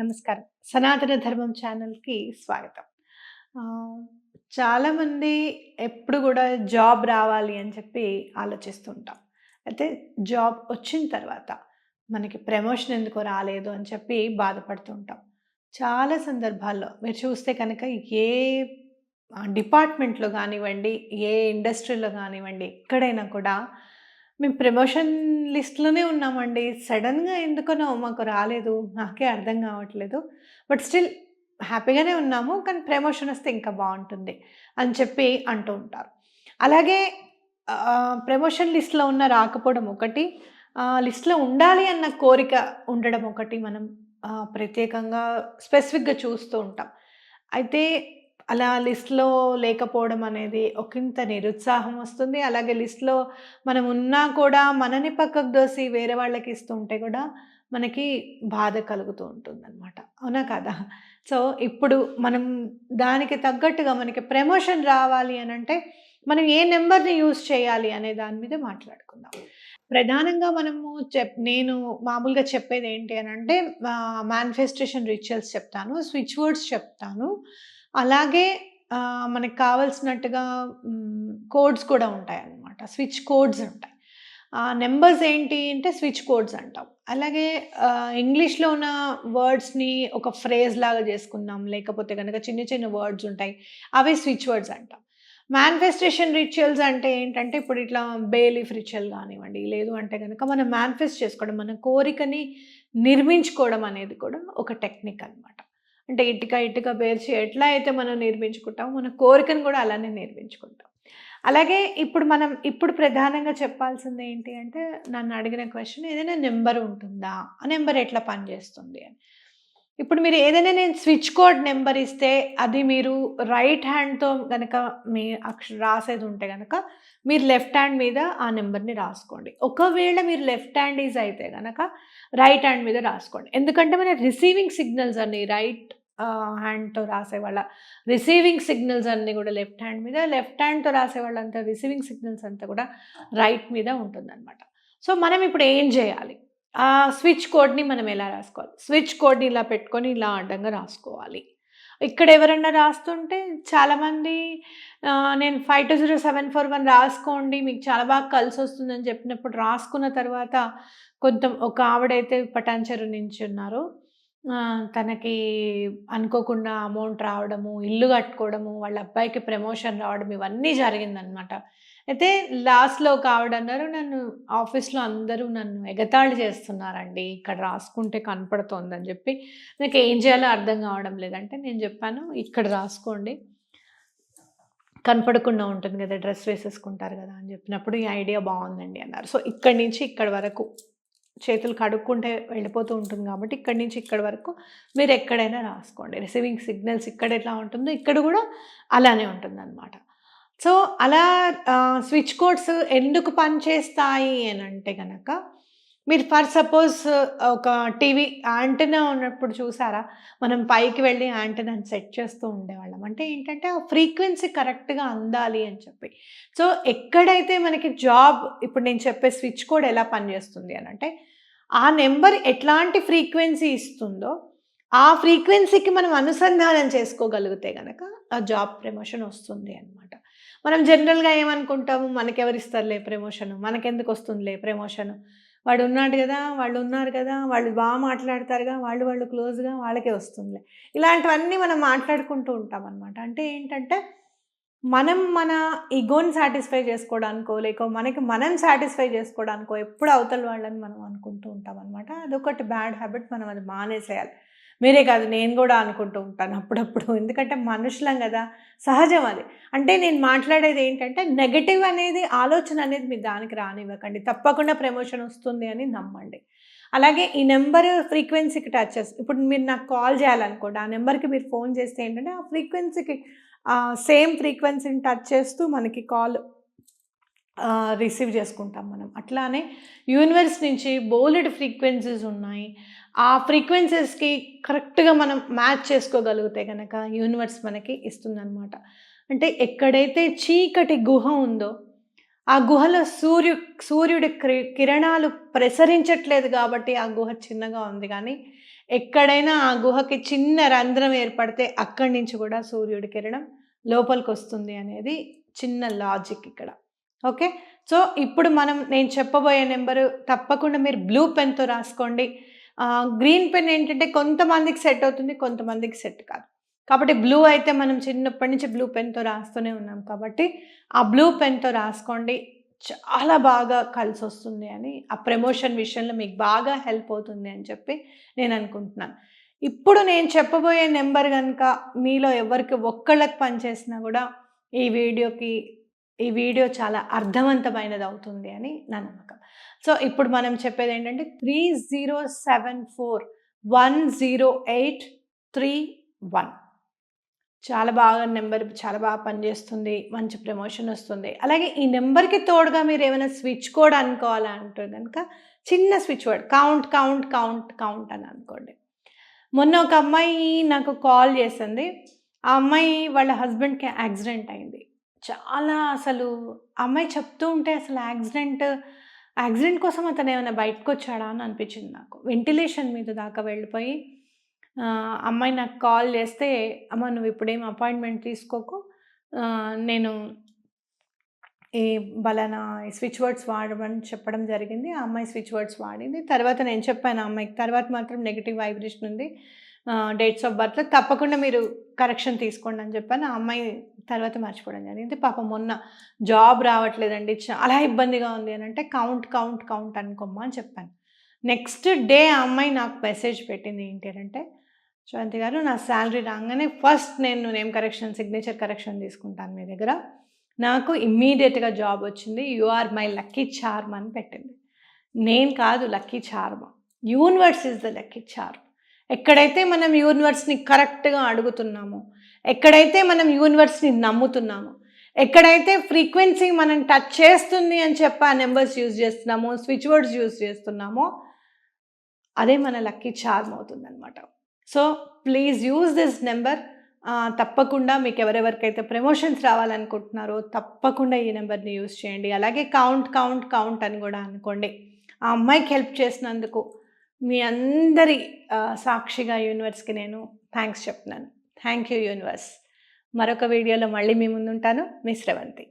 నమస్కారం. సనాతన ధర్మం ఛానల్కి స్వాగతం. చాలామంది ఎప్పుడు కూడా జాబ్ రావాలి అని చెప్పి ఆలోచిస్తుంటాం. అయితే జాబ్ వచ్చిన తర్వాత మనకి ప్రమోషన్ ఎందుకు రాలేదు అని చెప్పి బాధపడుతుంటాం. చాలా సందర్భాల్లో మీరు చూస్తే కనుక ఏ డిపార్ట్మెంట్లో కానివ్వండి ఏ ఇండస్ట్రీలో కానివ్వండి ఎక్కడైనా కూడా మేము ప్రమోషన్ లిస్ట్లోనే ఉన్నామండి. సడన్గా ఎందుకనో మాకు రాలేదు. నాకే అర్థం కావట్లేదు. బట్ స్టిల్ హ్యాపీగానే ఉన్నాము. కానీ ప్రమోషన్ వస్తే ఇంకా బాగుంటుంది అని చెప్పి అంటూ ఉంటారు. అలాగే ప్రమోషన్ లిస్ట్లో ఉన్న రాకపోవడం ఒకటి లిస్ట్లో ఉండాలి అన్న కోరిక ఉండడం ఒకటి మనం ప్రత్యేకంగా స్పెసిఫిక్గా చూస్తూ ఉంటాం. అయితే అలా లిస్ట్లో లేకపోవడం అనేది ఒకంత నిరుత్సాహం వస్తుంది. అలాగే లిస్ట్లో మనం ఉన్నా కూడా మనని పక్కకు దోసి వేరే వాళ్ళకి ఇస్తుంటే కూడా మనకి బాధ కలుగుతూ ఉంటుంది అనమాట అవునా కదా? సో ఇప్పుడు మనం దానికి తగ్గట్టుగా మనకి ప్రమోషన్ రావాలి అని అంటే మనం ఏ నెంబర్ని యూజ్ చేయాలి అనే దాని మీద మాట్లాడుకుందాం. ప్రధానంగా మనము చెప్ నేను మామూలుగా చెప్పేది ఏంటి అని అంటే మేనిఫెస్టేషన్ రిచువల్స్ చెప్తాను స్విచ్ వర్డ్స్ చెప్తాను. అలాగే మనకు కావాల్సినట్టుగా కోడ్స్ కూడా ఉంటాయి అన్నమాట స్విచ్ కోడ్స్ ఉంటాయి. నెంబర్స్ ఏంటి అంటే స్విచ్ కోడ్స్ అంటాం. అలాగే ఇంగ్లీష్లో ఉన్న వర్డ్స్ని ఒక ఫ్రేజ్ లాగా చేసుకుందాం. లేకపోతే కనుక చిన్న చిన్న వర్డ్స్ ఉంటాయి. అవి స్విచ్ వర్డ్స్ అంటాం. మేనిఫెస్టేషన్ రిచువల్స్ అంటే ఏంటంటే ఇప్పుడు ఇట్లా బేలీఫ్ రిచువల్ కానివ్వండి లేదు అంటే కనుక మనం మేనిఫెస్ట్ చేసుకోవడం మన కోరికని నిర్మించుకోవడం అనేది కూడా ఒక టెక్నిక్ అన్నమాట. అంటే ఇటుక ఇటుక పేర్చి ఎట్లా అయితే మనం నిర్మించుకుంటామో మన కోరికను కూడా అలానే నిర్మించుకుంటాం. అలాగే ఇప్పుడు మనం ఇప్పుడు ప్రధానంగా చెప్పాల్సింది ఏంటి అంటే నన్ను అడిగిన క్వశ్చన్ ఏదైనా నెంబర్ ఉంటుందా? ఆ నెంబర్ ఎట్లా పనిచేస్తుంది అని. ఇప్పుడు మీరు ఏదైనా నేను స్విచ్ కోడ్ నెంబర్ ఇస్తే అది మీరు రైట్ హ్యాండ్తో కనుక మీ అక్ష రాసేది ఉంటే కనుక మీరు లెఫ్ట్ హ్యాండ్ మీద ఆ నెంబర్ని రాసుకోండి. ఒకవేళ మీరు లెఫ్ట్ హ్యాండ్ ఈజ్ అయితే కనుక రైట్ హ్యాండ్ మీద రాసుకోండి. ఎందుకంటే మన రిసీవింగ్ సిగ్నల్స్ అన్ని రైట్ హ్యాండ్తో రాసేవాళ్ళ. రిసీవింగ్ సిగ్నల్స్ అన్నీ కూడా లెఫ్ట్ హ్యాండ్ మీద లెఫ్ట్ హ్యాండ్తో రాసేవాళ్ళంతా రిసీవింగ్ సిగ్నల్స్ అంతా కూడా రైట్ మీద ఉంటుందన్నమాట. సో మనం ఇప్పుడు ఏం చేయాలి? ఆ స్విచ్ కోడ్ని మనం ఎలా రాసుకోవాలి? స్విచ్ కోడ్ని ఇలా పెట్టుకొని ఇలా అడ్డంగా రాసుకోవాలి. ఇక్కడ ఎవరన్నా రాస్తుంటే చాలామంది నేను five two zero seven four one రాసుకోండి మీకు చాలా బాగా కలిసి వస్తుందని చెప్పినప్పుడు రాసుకున్న తర్వాత కొంత ఒక ఆవిడైతే పటాన్చెరు నుంచి ఉన్నారు ఆ, తనకి అనుకోకుండా అమౌంట్ రావడము ఇల్లు కట్టుకోవడము వాళ్ళ అబ్బాయికి ప్రమోషన్ రావడం ఇవన్నీ జరిగిందనమాట అయితే లాస్ట్లో ఒక ఆవిడ అన్నారు నన్ను ఆఫీస్లో అందరూ నన్ను ఎగతాళి చేస్తున్నారండి. ఇక్కడ రాసుకుంటే కనపడుతోందని చెప్పి. నాకు ఏం చేయాలో అర్థం కావడం లేదంటే నేను చెప్పాను ఇక్కడ రాసుకోండి. కనపడకుండా ఉంటుంది కదా డ్రెస్ వేసేసుకుంటారు కదా అని చెప్పినప్పుడు ఈ ఐడియా బాగుందండి అన్నారు. సో ఇక్కడి నుంచి ఇక్కడి వరకు చేతులు కడుక్కుంటే వెళ్ళిపోతూ ఉంటుంది కాబట్టి ఇక్కడి నుంచి ఇక్కడి వరకు మీరు ఎక్కడైనా రాసుకోండి. రిసీవింగ్ సిగ్నల్స్ ఇక్కడ ఎట్లా ఉంటుందో ఇక్కడ కూడా అలానే ఉంటుంది అనమాట సో అలా స్విచ్ కోడ్స్ ఎందుకు పనిచేస్తాయి అని అంటే కనుక మీరు ఫర్ సపోజ్ ఒక టీవీ యాంటనా ఉన్నప్పుడు చూసారా? మనం పైకి వెళ్ళి యాంటనాని సెట్ చేస్తూ ఉండేవాళ్ళం. అంటే ఏంటంటే ఆ ఫ్రీక్వెన్సీ కరెక్ట్గా అందాలి అని చెప్పి. సో ఎక్కడైతే మనకి జాబ్ ఇప్పుడు నేను చెప్పే స్విచ్ కోడ్ ఎలా పనిచేస్తుంది అని అంటే ఆ నెంబర్ ఎట్లాంటి ఫ్రీక్వెన్సీ ఇస్తుందో ఆ ఫ్రీక్వెన్సీకి మనం అనుసంధానం చేసుకోగలిగితే కనుక ఆ జాబ్ ప్రమోషన్ వస్తుంది అనమాట మనం జనరల్గా ఏమనుకుంటాము? మనకెవరు ఇస్తారులే ప్రమోషన్? మనకెందుకు వస్తుందిలే ప్రమోషన్? వాడు ఉన్నాడు కదా వాళ్ళు ఉన్నారు కదా వాళ్ళు బాగా మాట్లాడతారుగా వాళ్ళు వాళ్ళు క్లోజ్గా వాళ్ళకే వస్తుందిలే. ఇలాంటివన్నీ మనం మాట్లాడుకుంటూ ఉంటాం అనమాట అంటే ఏంటంటే మనం మన ఈగోని సాటిస్ఫై చేసుకోవడానికో లేక మనకి మనం సాటిస్ఫై చేసుకోవడానికో ఎప్పుడు అవతల వాళ్ళని మనం అనుకుంటూ ఉంటాం అనమాట అదొకటి బ్యాడ్ హ్యాబిట్ మనం అది మానేసేయాలి. మీరే కాదు నేను కూడా అనుకుంటూ ఉంటాను అప్పుడప్పుడు. ఎందుకంటే మనుషులం కదా సహజం అది. అంటే నేను మాట్లాడేది ఏంటంటే నెగటివ్ అనేది ఆలోచన అనేది మీ దానికి రానివ్వకండి. తప్పకుండా ప్రమోషన్ వస్తుంది అని నమ్మండి. అలాగే ఈ నెంబర్ ఫ్రీక్వెన్సీకి టచ్ చేస్తుంది ఇప్పుడు మీరు నాకు కాల్ చేయాలనుకోండి ఆ నెంబర్కి మీరు ఫోన్ చేస్తే ఏంటంటే ఆ ఫ్రీక్వెన్సీకి సేమ్ ఫ్రీక్వెన్సీని టచ్ చేస్తూ మనకి కాల్ రిసీవ్ చేసుకుంటాం మనం. అట్లానే యూనివర్స్ నుంచి బోలెడ్ ఫ్రీక్వెన్సీస్ ఉన్నాయి. ఆ ఫ్రీక్వెన్సీస్కి కరెక్ట్గా మనం మ్యాచ్ చేసుకోగలిగితే కనుక యూనివర్స్ మనకి ఇస్తుందన్నమాట. అంటే ఎక్కడైతే చీకటి గుహ ఉందో ఆ గుహలో సూర్యు సూర్యుడి కిరణాలు ప్రసరించట్లేదు కాబట్టి ఆ గుహ చిన్నగా ఉంది. కానీ ఎక్కడైనా ఆ గుహకి చిన్న రంధ్రం ఏర్పడితే అక్కడి నుంచి కూడా సూర్యుడి కిరణం లోపలికి వస్తుంది అనేది చిన్న లాజిక్ ఇక్కడ. ఓకే? సో ఇప్పుడు మనం నేను చెప్పబోయే నెంబరు తప్పకుండా మీరు బ్లూ పెన్తో రాసుకోండి. గ్రీన్ పెన్ ఏంటంటే కొంతమందికి సెట్ అవుతుంది కొంతమందికి సెట్ కాదు. కాబట్టి బ్లూ అయితే మనం చిన్నప్పటి నుంచి బ్లూ పెన్తో రాస్తూనే ఉన్నాం కాబట్టి ఆ బ్లూ పెన్తో రాసుకోండి. చాలా బాగా కలిసి వస్తుంది అని ఆ ప్రమోషన్ విషయంలో మీకు బాగా హెల్ప్ అవుతుంది అని చెప్పి నేను అనుకుంటున్నాను. ఇప్పుడు నేను చెప్పబోయే నెంబర్ కనుక మీలో ఎవరికి ఒక్కళ్ళకి పనిచేసినా కూడా ఈ వీడియోకి ఈ వీడియో చాలా అర్థవంతమైనది అవుతుంది అని నా నమ్మకం. సో ఇప్పుడు మనం చెప్పేది ఏంటంటే three zero seven four one zero eight three one. చాలా బాగా నెంబర్ చాలా బాగా పనిచేస్తుంది మంచి ప్రమోషన్ వస్తుంది. అలాగే ఈ నెంబర్కి తోడుగా మీరు ఏమైనా స్విచ్ కోడ్ అనుకోవాలంటే కనుక చిన్న switch word count count count count అని అనుకోండి. మొన్న ఒక అమ్మాయి నాకు కాల్ చేసింది. ఆ అమ్మాయి వాళ్ళ హస్బెండ్కి యాక్సిడెంట్ అయింది. చాలా అసలు అమ్మాయి చెప్తూ ఉంటే అసలు యాక్సిడెంట్ యాక్సిడెంట్ కోసం అతను ఏమైనా బయటకు వచ్చాడా అని అనిపించింది నాకు. వెంటిలేషన్ మీద దాకా వెళ్ళిపోయి అమ్మాయి నాకు కాల్ చేస్తే అమ్మ నువ్వు ఇప్పుడేం అపాయింట్మెంట్ తీసుకోకు. నేను ఈ బలానా స్విచ్ వర్డ్స్ వాడమని చెప్పడం జరిగింది. ఆ అమ్మాయి స్విచ్ వర్డ్స్ వాడింది. తర్వాత నేను చెప్పాను ఆ అమ్మాయికి. తర్వాత మాత్రం నెగిటివ్ వైబ్రేషన్ ఉంది. డేట్స్ ఆఫ్ బర్త్లో తప్పకుండా మీరు కరెక్షన్ తీసుకోండి అని చెప్పాను. ఆ అమ్మాయి తర్వాత మర్చిపోవడం జరిగింది. పాపం మొన్న జాబ్ రావట్లేదండి. చాలా ఇబ్బందిగా ఉంది అని అంటే కౌంట్ కౌంట్ కౌంట్ అనుకోమ్మా అని చెప్పాను. నెక్స్ట్ డే ఆ అమ్మాయి నాకు మెసేజ్ పెట్టింది ఏంటి అంటే శ్రవంతి గారు నా శాలరీ రాగానే ఫస్ట్ నేను నేమ్ కరెక్షన్ సిగ్నేచర్ కరెక్షన్ తీసుకుంటాను మీ దగ్గర. నాకు ఇమ్మీడియట్గా జాబ్ వచ్చింది. You are my lucky charm అని పెట్టింది. నేను కాదు lucky charm universe is the lucky charm ఎక్కడైతే మనం యూనివర్స్ని కరెక్ట్గా అడుగుతున్నామో ఎక్కడైతే మనం యూనివర్స్ని నమ్ముతున్నామో ఎక్కడైతే ఫ్రీక్వెన్సీ మనం టచ్ చేస్తుంది అని చెప్పి ఆ నెంబర్స్ యూజ్ చేస్తున్నామో స్విచ్ వర్డ్స్ యూజ్ చేస్తున్నామో అదే మన లక్కీ చార్మ్ అవుతుందన్నమాట. So please use this number. తప్పకుండా మీకు ఎవరెవరికైతే ప్రమోషన్స్ రావాలనుకుంటున్నారో తప్పకుండా ఈ నెంబర్ని యూజ్ చేయండి. అలాగే కౌంట్ కౌంట్ కౌంట్ అని కూడా అనుకోండి. ఆ అమ్మాయికి హెల్ప్ చేసినందుకు మీ అందరి సాక్షిగా యూనివర్స్కి నేను థ్యాంక్స్ చెప్తున్నాను. Thank you universe. మరొక వీడియోలో మళ్ళీ మీ ముందుంటాను. మీ శ్రవంతి